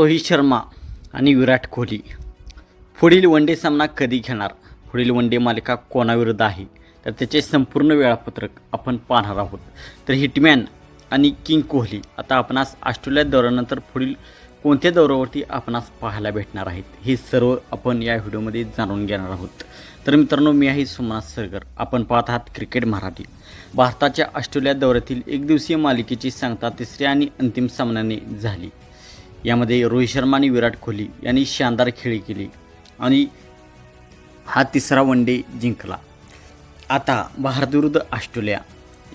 रोहित शर्मा आणि विराट कोहली. पुढील one day सामना कधी घेणार? पुढील वन डे मालिका कोणाविरुद्ध आहे? तर त्याचे संपूर्ण वेळापत्रक आपण पाहणार आहोत. तर हिटमॅन आणि किंग कोहली आता आपणास ऑस्ट्रेलिया दौऱ्यानंतर पुढील कोणत्या दौऱ्यावरती आपणास पाहायला भेटणार आहेत? हे सर्व आपण या व्हिडिओमध्ये जाणून घेणार आहोत. तर मित्रांनो मी आहे सोमनाथ सरगर. आपण पाहत आहात क्रिकेट मराठी. भारताच्या ऑस्ट्रेलिया दौऱ्यातील एकदिवसीय मालिकेची सांगता तिसऱ्या आणि अंतिम सामन्याने झाली. यामध्ये रोहित शर्मा आणि विराट कोहली यांनी शानदार खेळी केली आणि हा तिसरा वन डे जिंकला. आता भारतविरुद्ध ऑस्ट्रेलिया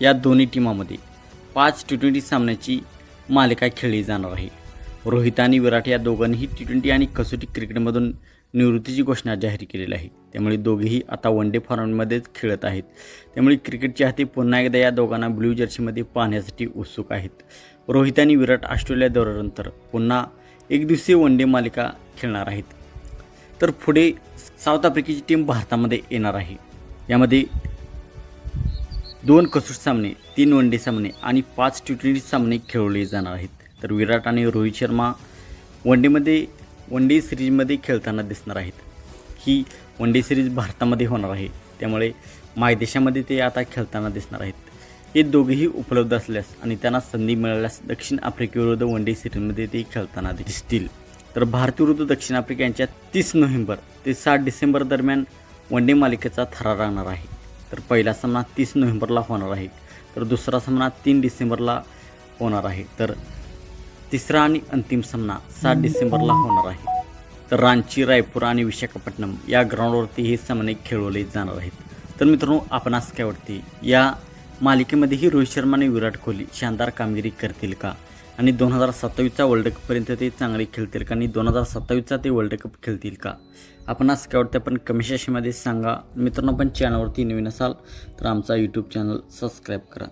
या दोन्ही टीमामध्ये पाच टी ट्वेंटी सामन्याची मालिका खेळली जाणार आहे. रोहित आणि विराट या दोघांनीही टी ट्वेंटी आणि कसोटी क्रिकेटमधून निवृत्तीची घोषणा जाहीर केलेली आहे. त्यामुळे दोघेही आता वन डे फॉर्मॅटमध्येच खेळत आहेत. त्यामुळे क्रिकेटच्या हाती पुन्हा एकदा या दोघांना ब्ल्यू जर्सीमध्ये पाहण्यासाठी उत्सुक आहेत. रोहित आणि विराट ऑस्ट्रेलिया दौऱ्यानंतर पुन्हा एक दिवसीय वन डे मालिका खेळणार आहेत. तर पुढे साऊथ आफ्रिकेची टीम भारतामध्ये येणार आहे. यामध्ये दोन कसोटी सामने तीन वन डे सामने आणि पाच टी ट्वेंटी सामने खेळवले जाणार आहेत. तर विराट आणि रोहित शर्मा वन डेमध्ये वन डे सिरीजमध्ये खेळताना दिसणार आहेत. ही वन डे सिरीज भारतामध्ये होणार आहे. त्यामुळे मायदेशामध्ये ते आता खेळताना दिसणार आहेत. हे दोघेही उपलब्ध असल्यास आणि त्यांना संधी मिळाल्यास दक्षिण आफ्रिकेविरुद्ध वन डे सिरीजमध्ये ते खेळताना दिसतील. तर भारतविरुद्ध दक्षिण आफ्रिका यांच्या तीस नोव्हेंबर ते सात डिसेंबर दरम्यान वन डे मालिकेचा थरार राहणार आहे. तर पहिला सामना तीस नोव्हेंबरला होणार आहे. तर दुसरा सामना तीन डिसेंबरला होणार आहे. तर तिसरा आणि अंतिम सामना सात डिसेंबरला होणार आहे. तर रांची रायपूर आणि विशाखापट्टणम या ग्राउंडवरती हे सामने खेळवले जाणार आहेत. तर मित्रांनो आपणास काय वाटते? या मालिकेमध्येही रोहित शर्मा आणि विराट कोहली शानदार कामगिरी करतील का? आणि दोन हजार सत्तावीसचा वर्ल्ड कपपर्यंत ते चांगले खेळतील का? आणि दोन हजार सत्तावीसचा ते वर्ल्ड कप खेळतील का? आपणास काय वाटतं? पण कमी सेक्शनमध्ये सांगा. मित्रांनो पण चॅनलवरती नवीन असाल तर आमचा यूट्यूब चॅनल सबस्क्राईब करा.